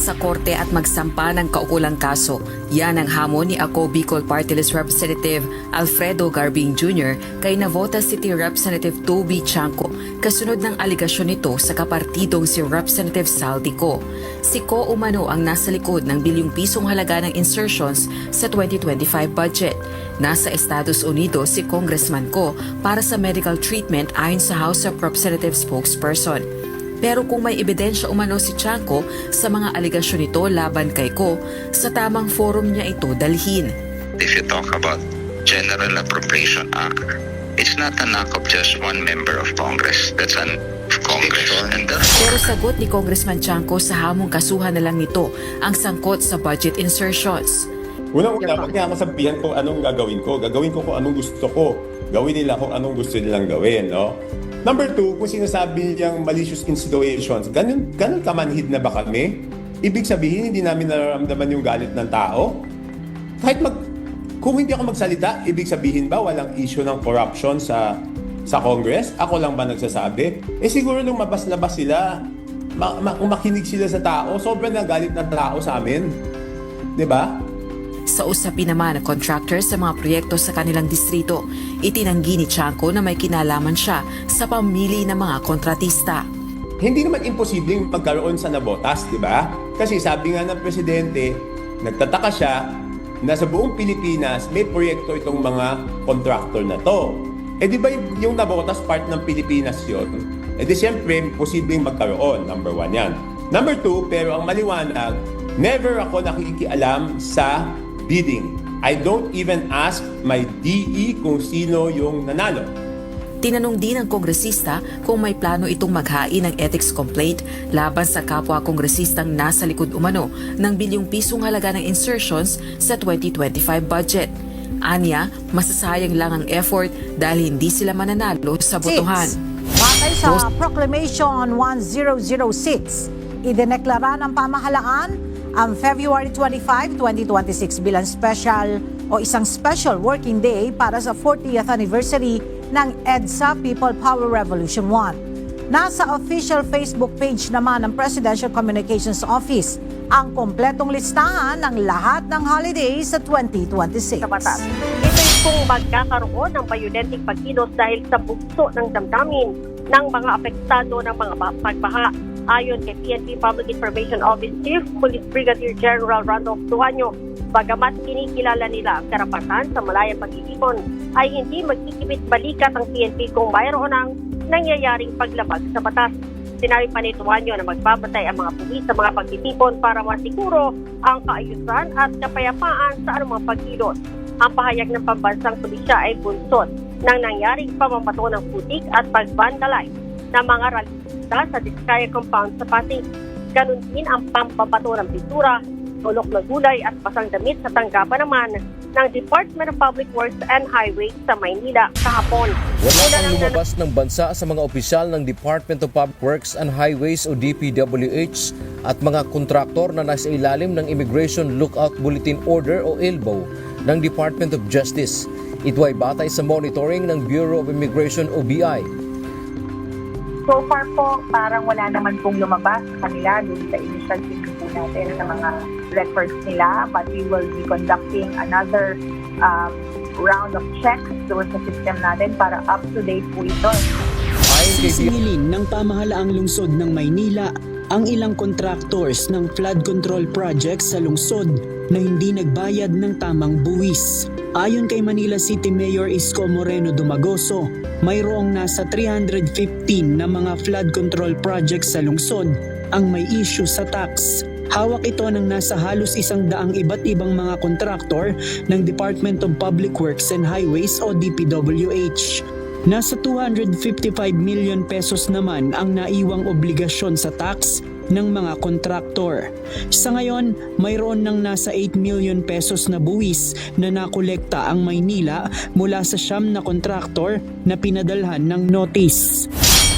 sa korte at magsampa ng kaukulang kaso. Yan ang hamon ni Ako Bicol Party List Representative Alfredo Garbing Jr. kay Navota City Representative Toby Chanco kasunod ng aligasyon nito sa kapartidong si Representative Saldi Co. Si Co umano ang nasa likod ng bilyong pisong halaga ng insertions sa 2025 budget. Nasa Estados Unidos si Congressman Co para sa medical treatment ayon sa House of Representatives spokesperson. Pero kung may ebidensya umano si Chanco sa mga aligasyon nito laban kay Ko, sa tamang forum niya ito dalhin. if you talk about General Appropriation Act, it's not an act of just one member of Congress. That's an Congress. Pero sagot ni Congressman Chanco sa hamong kasuhan na lang nito ang sangkot sa budget insertions. Unang-una, huwag niya ako sabihan kung anong gagawin ko. Gagawin ko kung anong gusto ko. Gawin nila kung anong gusto nilang gawin, no? Number two, kung sinasabi niyang malicious insinuations, ganun, ganun kamanhid na ba kami? Ibig sabihin, hindi namin nararamdaman yung galit ng tao? Kahit mag... Kung hindi ako magsalita, ibig sabihin ba walang issue ng corruption sa sa Congress? Ako lang ba nagsasabi? Eh siguro lumabas-labas sila. Ma- ma- makinig sila sa tao. Sobrang nagalit ng tao sa amin. 'Di ba? Sa usapin naman ng contractor sa mga proyekto sa kanilang distrito, itinanggi ni Chanco na may kinalaman siya sa pamili ng mga kontratista. Hindi naman imposibleng magkaroon sa nabotas, di ba? Kasi sabi nga ng presidente, nagtataka siya na sa buong Pilipinas may proyekto itong mga contractor na to. Eh di ba yung nabotas part ng Pilipinas yon? Eh di siyempre, posibleng magkaroon. Number one yan. Number two, pero ang maliwanag, never ako nakikialam sa bidding. I don't even ask my DE kung sino yung nanalo. Tinanong din ng kongresista kung may plano itong maghain ng ethics complaint laban sa kapwa kongresistang nasa likod umano ng bilyong pisong halaga ng insertions sa 2025 budget. Anya, masasayang lang ang effort dahil hindi sila mananalo sa botohan. Batay sa Proclamation 1006, idineklara ng pamahalaan ang February 25, 2026 bilang special o isang special working day para sa 40th anniversary ng EDSA People Power Revolution 1. Nasa official Facebook page naman ng Presidential Communications Office ang kompletong listahan ng lahat ng holidays sa 2026. sa batas. Ito'y kung magkakaroon ng bayoneteng pagkilos dahil sa bugso ng damdamin ng mga apektado ng mga ba- pagbaha. Ayon kay PNP Public Information Office Chief Police Brigadier General Randolph Duanyo, bagamat kinikilala nila ang karapatan sa malayang pag-iipon, ay hindi magkikibit balikat ang PNP kung mayroon ng nangyayaring paglabag sa batas. Sinabi pa ni Duanyo na magbabatay ang mga pulis sa mga pagtitipon para masiguro ang kaayusan at kapayapaan sa anumang pagkilos. Ang pahayag ng pambansang pulisya ay bunsod ng nangyaring pamamato ng putik at pag-vandalize ng mga ralista sa Diskaya Compound sa Pasig. Ganun din ang pampabato ng pintura, tulok na gulay at pasang damit sa tanggapan naman ng Department of Public Works and Highways sa Maynila kahapon. Wala pang lumabas ng bansa sa mga opisyal ng Department of Public Works and Highways o DPWH at mga kontraktor na nasa ilalim ng Immigration Lookout Bulletin Order o ILBO ng Department of Justice. Ito ay batay sa monitoring ng Bureau of Immigration o BI. So far po, parang wala naman pong lumabas sa kanila dun sa initial review po natin sa mga records nila. But we will be conducting another um, round of checks doon sa system natin para up-to-date po ito. Ayon kay BI, Sisingilin ng pamahalaang lungsod ng Maynila ang ilang contractors ng flood control projects sa lungsod na hindi nagbayad ng tamang buwis. Ayon kay Manila City Mayor Isko Moreno Dumagoso, mayroong nasa 315 na mga flood control projects sa lungsod ang may issue sa tax. Hawak ito ng nasa halos isang daang iba't ibang mga kontraktor ng Department of Public Works and Highways o DPWH. Nasa 255 million pesos naman ang naiwang obligasyon sa tax ng mga kontraktor. Sa ngayon, mayroon ng nasa 8 million pesos na buwis na nakolekta ang Maynila mula sa siyam na kontraktor na pinadalhan ng notice.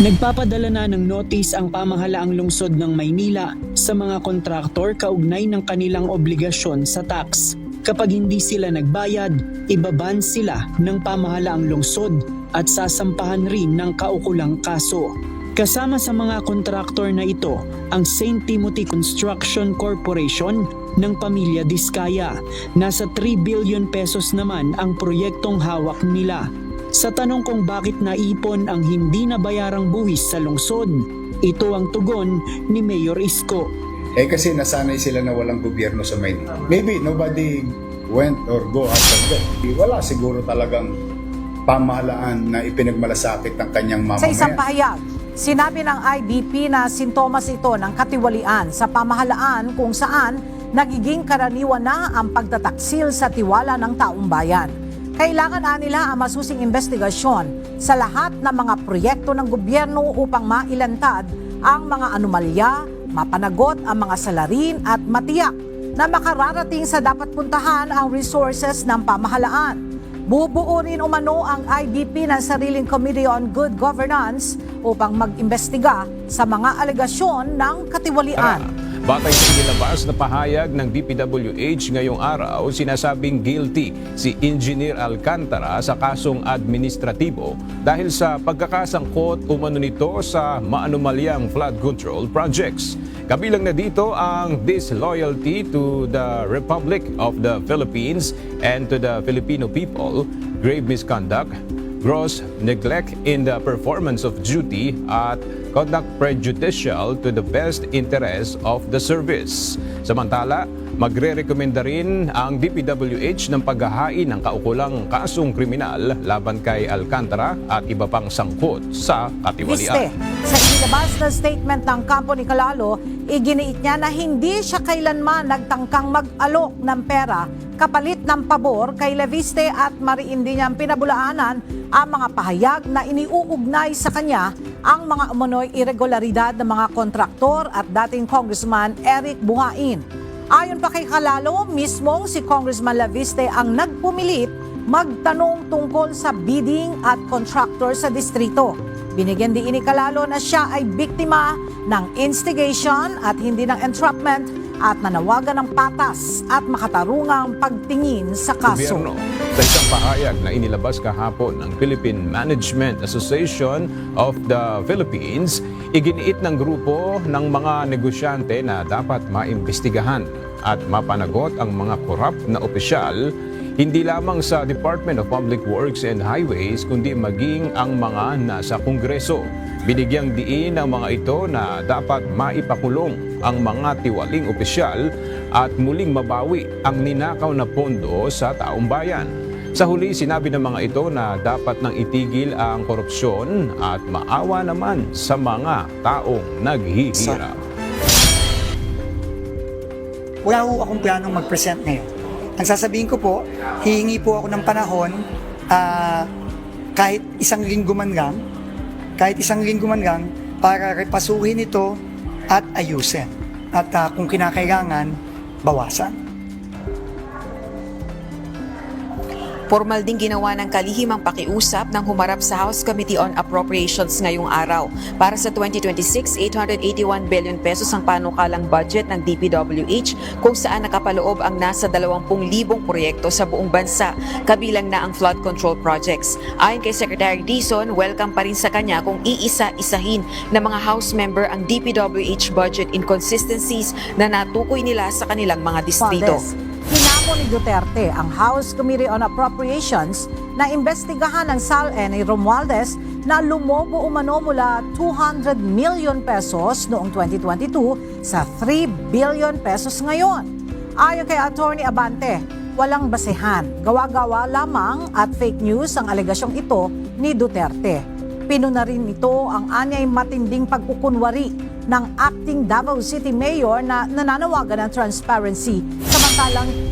Nagpapadala na ng notice ang pamahalaang lungsod ng Maynila sa mga kontraktor kaugnay ng kanilang obligasyon sa tax. Kapag hindi sila nagbayad, ibaban sila ng pamahalaang lungsod at sasampahan rin ng kaukulang kaso. Kasama sa mga kontraktor na ito ang St. Timothy Construction Corporation ng pamilya Diskaya. Nasa 3 billion pesos naman ang proyektong hawak nila. Sa tanong kung bakit naipon ang hindi nabayarang buwis sa lungsod, ito ang tugon ni Mayor Isko. Eh kasi nasanay sila na walang gobyerno sa Maynila. Maybe nobody went or go after them. Wala siguro talagang pamahalaan na ipinagmalasakit ng kanyang Sa isang mamamayan. pahayag, sinabi ng IBP na sintomas ito ng katiwalian sa pamahalaan kung saan nagiging karaniwan na ang pagtataksil sa tiwala ng taong bayan. Kailangan nila ang masusing investigasyon sa lahat ng mga proyekto ng gobyerno upang mailantad ang mga anomalya, mapanagot ang mga salarin at matiyak na makararating sa dapat puntahan ang resources ng pamahalaan. Bubuo rin umano ang IBP ng sariling Committee on Good Governance upang mag-imbestiga sa mga alegasyon ng katiwalian. Batay sa inilabas na pahayag ng DPWH ngayong araw, sinasabing guilty si Engineer Alcantara sa kasong administratibo dahil sa pagkakasangkot umano nito sa maanumalyang flood control projects. Kabilang na dito ang disloyalty to the Republic of the Philippines and to the Filipino people, grave misconduct, gross neglect in the performance of duty at conduct prejudicial to the best interest of the service. Samantala, magre-rekomenda rin ang DPWH ng paghahain ng kaukulang kasong kriminal laban kay Alcantara at iba pang sangkot sa katiwalian. sa inilabas na statement ng kampo ni Kalalo, iginiit niya na hindi siya kailanman nagtangkang mag-alok ng pera kapalit ng pabor kay Leviste at mariin din niyang pinabulaanan ang mga pahayag na iniuugnay sa kanya ang mga umano'y irregularidad ng mga kontraktor at dating Congressman Eric Buhain. Ayon pa kay Kalalo, mismong si Congressman Laviste ang nagpumilit magtanong tungkol sa bidding at contractor sa distrito. Binigyan din ni Kalalo na siya ay biktima ng instigation at hindi ng entrapment at nanawagan ng patas at makatarungang pagtingin sa kaso. Sa isang pahayag na inilabas kahapon ng Philippine Management Association of the Philippines, iginiit ng grupo ng mga negosyante na dapat maimbestigahan at mapanagot ang mga korap na opisyal hindi lamang sa Department of Public Works and Highways kundi maging ang mga nasa Kongreso. Binigyang diin ng mga ito na dapat maipakulong ang mga tiwaling opisyal at muling mabawi ang ninakaw na pondo sa taong bayan. Sa huli, sinabi ng mga ito na dapat nang itigil ang korupsyon at maawa naman sa mga taong naghihirap. wala ho akong planong mag-present ngayon. Ang sasabihin ko po, hihingi po ako ng panahon ah, kahit isang linggo man lang, kahit isang linggo man lang, para repasuhin ito at ayusin. At ah, kung kinakailangan, bawasan. Formal ding ginawa ng kalihimang pakiusap ng humarap sa House Committee on Appropriations ngayong araw. Para sa 2026, 881 billion pesos ang panukalang budget ng DPWH kung saan nakapaloob ang nasa 20,000 proyekto sa buong bansa, kabilang na ang flood control projects. Ayon kay Secretary Dizon, welcome pa rin sa kanya kung iisa-isahin ng mga House member ang DPWH budget inconsistencies na natukoy nila sa kanilang mga distrito. Hinamo ni Duterte ang House Committee on Appropriations na imbestigahan ng SALN ni Romualdez na lumobo umano mula 200 million pesos noong 2022 sa 3 billion pesos ngayon. Ayon kay Attorney Abante, walang basehan, gawa-gawa lamang at fake news ang alegasyong ito ni Duterte. Pinuna rin ito ang anyay matinding pagkukunwari ng acting Davao City Mayor na nananawagan ng transparency. Samantalang